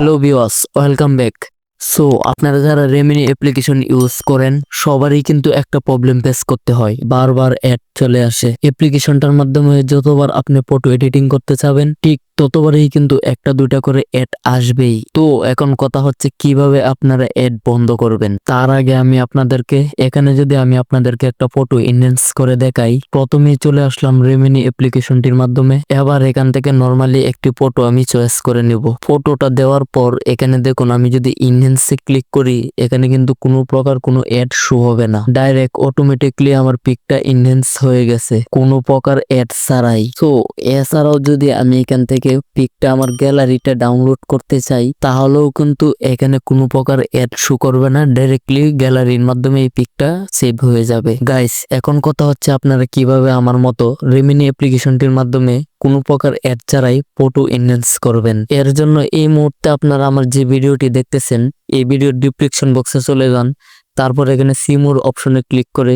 Hello বিওয়াস welcome back so আপনারা যারা রেমিনি অ্যাপ্লিকেশন ইউজ করেন, সবারই কিন্তু একটা প্রবলেম ফেস করতে হয়। বারবার অ্যাড চলে আসে। অ্যাপ্লিকেশনটার মাধ্যমে যতবার আপনি ফটো এডিটিং করতে চাবেন, ঠিক ততবারই কিন্তু একটা, দুইটা করে অ্যাড আসবেই। তো এখন কথা হচ্ছে কীভাবে আপনারা অ্যাড বন্ধ করবেন? তার আগে আমি আপনাদেরকে, এখানে যদি আমি আপনাদেরকে একটা ফটো ইনহেন্স করে দেখাই, প্রথমেই চলে আসলাম রেমিনি অ্যাপ্লিকেশনটির মাধ্যমে। এবার এখান থেকে নর্মালি একটি ফটো আমি চয়েস করে নিব। ফটোটা দেওয়ার পর এখানে দেখুন, আমি যদি ইনহেন্সে ক্লিক করি, এখানে কিন্তু কোনো প্রকার কোনো অ্যাড শো হবে না। ডাইরেক্ট অটোমেটিকলি আমার পিকটা ইনহেন্স হয়ে গেছে। কোনো প্রকার অ্যাড ছাড়াই। তো এছাড়াও যদি আমি এখান থেকে পিকটা আমার গ্যালারিটা ডাউনলোড করতে চাই, তাহলেও কিন্তু এখানে কোনো প্রকার অ্যাড শো করবে না ডাইরেক্টলি গ্যালারির মাধ্যমে এই পিকটা সেভ হয়ে যাবে। গাইস এখন কথা হচ্ছে আপনারা কীভাবে আমার মতো রেমিনি অ্যাপ্লিকেশনটির মাধ্যমে কোনো প্রকার অ্যাড ছাড়াই ফটো এনহ্যান্স করবেন। এর জন্য এই মুহূর্তে আপনারা আমার যে ভিডিওটি দেখতেছেন, এই ভিডিওর ডিসক্রিপশন বক্সে চলে যান, তারপর এখানে সিমোর অপশনে ক্লিক করে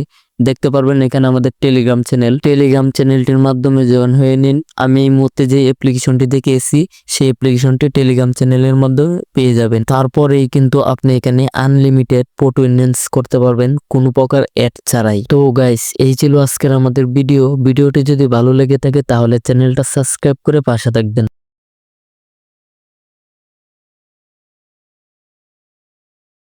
দেখতে পারবেন এখানে আমাদের টেলিগ্রাম চ্যানেল টেলিগ্রাম চ্যানেলটির মাধ্যমে জয়েন হয়ে নিন। আমি এই মুহূর্তে যে অ্যাপ্লিকেশনটি দেখেছি, সেই অ্যাপ্লিকেশনটি টেলিগ্রাম চ্যানেলের মাধ্যমে পেয়ে যাবেন। তারপরেই কিন্তু আপনি এখানে আনলিমিটেড ফটো এনহ্যান্স করতে পারবেন, কোনো প্রকার অ্যাড ছাড়াই। তো গাইস এই ছিল আজকের আমাদের ভিডিও ভিডিওটি যদি ভালো লেগে থাকে, তাহলে চ্যানেলটা সাবস্ক্রাইব করে পাশে থাকবেন।